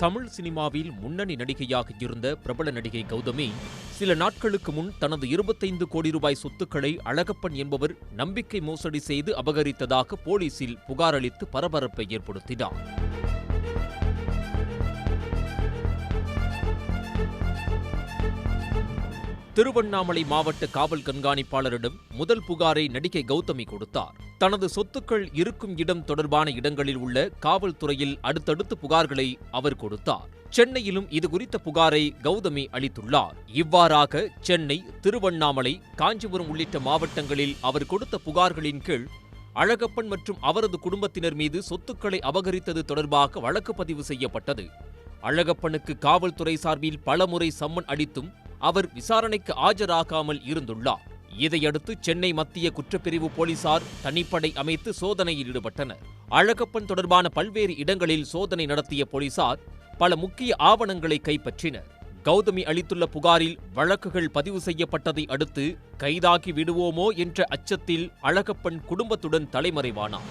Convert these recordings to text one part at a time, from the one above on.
தமிழ் சினிமாவில் முன்னணி நடிகையாக இருந்த பிரபல நடிகை கௌதமி சில நாட்களுக்கு முன் தனது இருபத்தைந்து கோடி ரூபாய் சொத்துக்களை அழகப்பன் என்பவர் நம்பிக்கை மோசடி செய்து அபகரித்ததாக போலீசில் புகார் அளித்து பரபரப்பை ஏற்படுத்தினார். திருவண்ணாமலை மாவட்ட காவல் கண்காணிப்பாளரிடம் முதல் புகாரை நடிகை கௌதமி கொடுத்தார். தனது சொத்துக்கள் இருக்கும் இடம் தொடர்பான இடங்களில் உள்ள காவல்துறையில் அடுத்தடுத்து புகார்களை அவர் கொடுத்தார். சென்னையிலும் இது குறித்த புகாரை கௌதமி அளித்துள்ளார். இவ்வாறாக சென்னை திருவண்ணாமலை காஞ்சிபுரம் உள்ளிட்ட மாவட்டங்களில் அவர் கொடுத்த புகார்களின் கீழ் அழகப்பன் மற்றும் அவரது குடும்பத்தினர் மீது சொத்துக்களை அபகரித்தது தொடர்பாக வழக்கு பதிவு செய்யப்பட்டது. அழகப்பனுக்கு காவல்துறை சார்பில் பலமுறை சம்மன் அடித்தும் அவர் விசாரணைக்கு ஆஜராகாமல் இருந்துள்ளார். இதையடுத்து சென்னை மத்திய குற்றப்பிரிவு போலீசார் தனிப்படை அமைத்து சோதனையில் ஈடுபட்டனர். அழகப்பன் தொடர்பான பல்வேறு இடங்களில் சோதனை நடத்திய போலீசார் பல முக்கிய ஆவணங்களை கைப்பற்றினர். கௌதமி அளித்துள்ள புகாரில் வழக்குகள் பதிவு செய்யப்பட்டதை அடுத்து கைதாகி விடுவோமோ என்ற அச்சத்தில் அழகப்பன் குடும்பத்துடன் தலைமறைவானார்.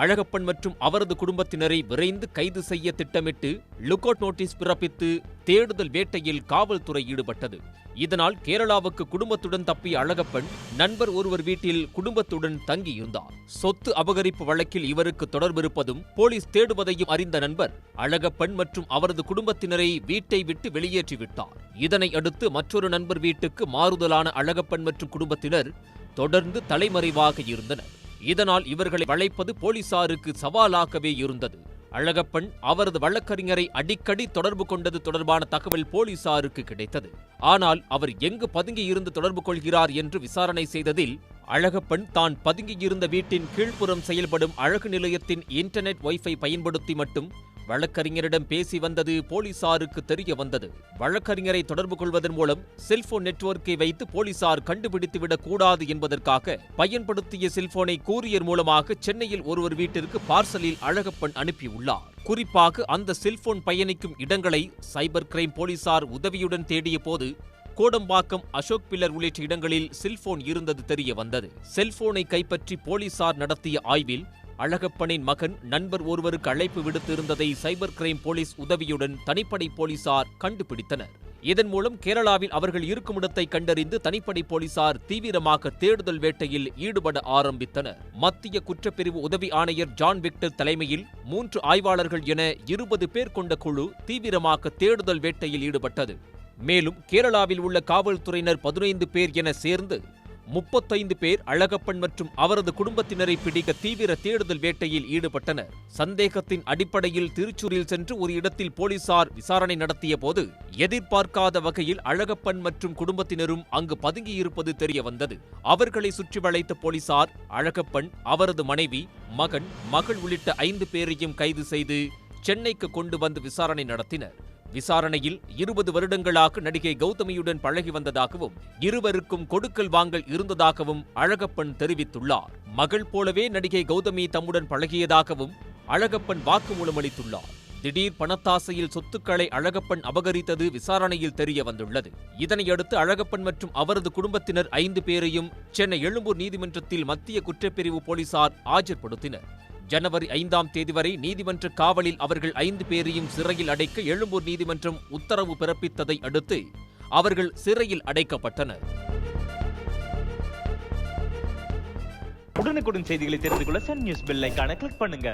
அழகப்பன் மற்றும் அவரது குடும்பத்தினரை விரைந்து கைது செய்ய திட்டமிட்டு லுக்அவுட் நோட்டீஸ் பிறப்பித்து தேடுதல் வேட்டையில் காவல்துறை ஈடுபட்டது. இதனால் கேரளாவுக்கு குடும்பத்துடன் தப்பிய அழகப்பன் நண்பர் ஒருவர் வீட்டில் குடும்பத்துடன் தங்கியிருந்தார். சொத்து அபகரிப்பு வழக்கில் இவருக்கு தொடர்பிருப்பதும் போலீஸ் தேடுவதையும் அறிந்த நண்பர் அழகப்பன் மற்றும் அவரது குடும்பத்தினரை வீட்டை விட்டு வெளியேற்றிவிட்டார். இதனை அடுத்து மற்றொரு நண்பர் வீட்டுக்கு மாறுதலான அழகப்பன் மற்றும் குடும்பத்தினர் தொடர்ந்து தலைமறைவாக இருந்தனர். இதனால் இவர்களை வளைப்பது போலீசாருக்கு சவாலாகவே இருந்தது. அழகப்பன் அவரது வழக்கறிஞரை அடிக்கடி தொடர்பு கொண்டது தொடர்பான தகவல் போலீசாருக்கு கிடைத்தது. ஆனால் அவர் எங்கு பதுங்கியிருந்து தொடர்பு கொள்கிறார் என்று விசாரணை செய்ததில் அழகப்பன் தான் பதுங்கியிருந்த வீட்டின் கீழ்ப்புறம் செயல்படும் அழகு நிலையத்தின் இன்டர்நெட் வைஃபை பயன்படுத்தி மட்டும் வழக்கறிஞரிடம் பேசி வந்தது போலீசாருக்கு தெரிய வந்தது. வழக்கறிஞரை தொடர்பு கொள்வதன் மூலம் செல்போன் நெட்வொர்க்கை வைத்து போலீசார் கண்டுபிடித்துவிடக் கூடாது என்பதற்காக பயன்படுத்திய செல்போனை கூரியர் மூலமாக சென்னையில் ஒருவர் வீட்டிற்கு பார்சலில் அழகப்பன் அனுப்பியுள்ளார். குறிப்பாக அந்த செல்போன் பயணிக்கும் இடங்களை சைபர் கிரைம் போலீசார் உதவியுடன் தேடிய போது கோடம்பாக்கம் அசோக் பில்லர் உள்ளிட்ட இடங்களில் செல்போன் இருந்தது தெரிய வந்தது. செல்போனை கைப்பற்றி போலீசார் நடத்திய ஆய்வில் அழகப்பனின் மகன் நண்பர் ஒருவருக்கு அழைப்பு விடுத்திருந்ததை சைபர் கிரைம் போலீஸ் உதவியுடன் தனிப்படை போலீசார் கண்டுபிடித்தனர். இதன் மூலம் கேரளாவில் அவர்கள் இருக்குமிடத்தை கண்டறிந்து தனிப்படை போலீசார் தீவிரமாக தேடுதல் வேட்டையில் ஈடுபட ஆரம்பித்தனர். மத்திய குற்றப்பிரிவு உதவி ஆணையர் ஜான் விக்டர் தலைமையில் மூன்று ஆய்வாளர்கள் என இருபது பேர் கொண்ட குழு தீவிரமாக தேடுதல் வேட்டையில் ஈடுபட்டது. மேலும் கேரளாவில் உள்ள காவல்துறையினர் பதினைந்து பேர் என சேர்ந்து முப்பத்தைந்து பேர் அழகப்பன் மற்றும் அவரது குடும்பத்தினரை பிடிக்க தீவிர தேடுதல் வேட்டையில் ஈடுபட்டனர். சந்தேகத்தின் அடிப்படையில் திருச்சூரில் சென்று ஒரு இடத்தில் போலீசார் விசாரணை நடத்திய போது எதிர்பார்க்காத வகையில் அழகப்பன் மற்றும் குடும்பத்தினரும் அங்கு பதுங்கியிருப்பது தெரிய வந்தது அவர்களை சுற்றி வளைத்த போலீசார் அழகப்பன் அவரது மனைவி மகன் மகள் உள்ளிட்ட ஐந்து பேரையும் கைது செய்து சென்னைக்கு கொண்டு வந்து விசாரணை நடத்தினர். விசாரணையில் இருபது வருடங்களாக நடிகை கௌதமியுடன் பழகி வந்ததாகவும் இருவருக்கும் கொடுக்கல் வாங்கல் இருந்ததாகவும் அழகப்பன் தெரிவித்துள்ளார். மகள் போலவே நடிகை கௌதமி தம்முடன் பழகியதாகவும் அழகப்பன் வாக்குமூலம் அளித்துள்ளார். திடீர் பணத்தாசையில் சொத்துக்களை அழகப்பன் அபகரித்தது விசாரணையில் தெரிய வந்துள்ளது. இதனையடுத்து அழகப்பன் மற்றும் அவரது குடும்பத்தினர் ஐந்து பேரையும் சென்னை எழும்பூர் நீதிமன்றத்தில் மத்திய குற்றப்பிரிவு போலீசார் ஆஜர்படுத்தினர். ஜனவரி ஐந்தாம் தேதி வரை நீதிமன்ற காவலில் அவர்கள் ஐந்து பேரையும் சிறையில் அடைக்க எழும்பூர் நீதிமன்றம் உத்தரவு பிறப்பித்ததை அடுத்து அவர்கள் சிறையில் அடைக்கப்பட்டனர். உடனுக்குடன் செய்திகளை தெரிந்து கொள்ள சன் நியூஸ் பெல் ஐகானை கிளிக் பண்ணுங்க.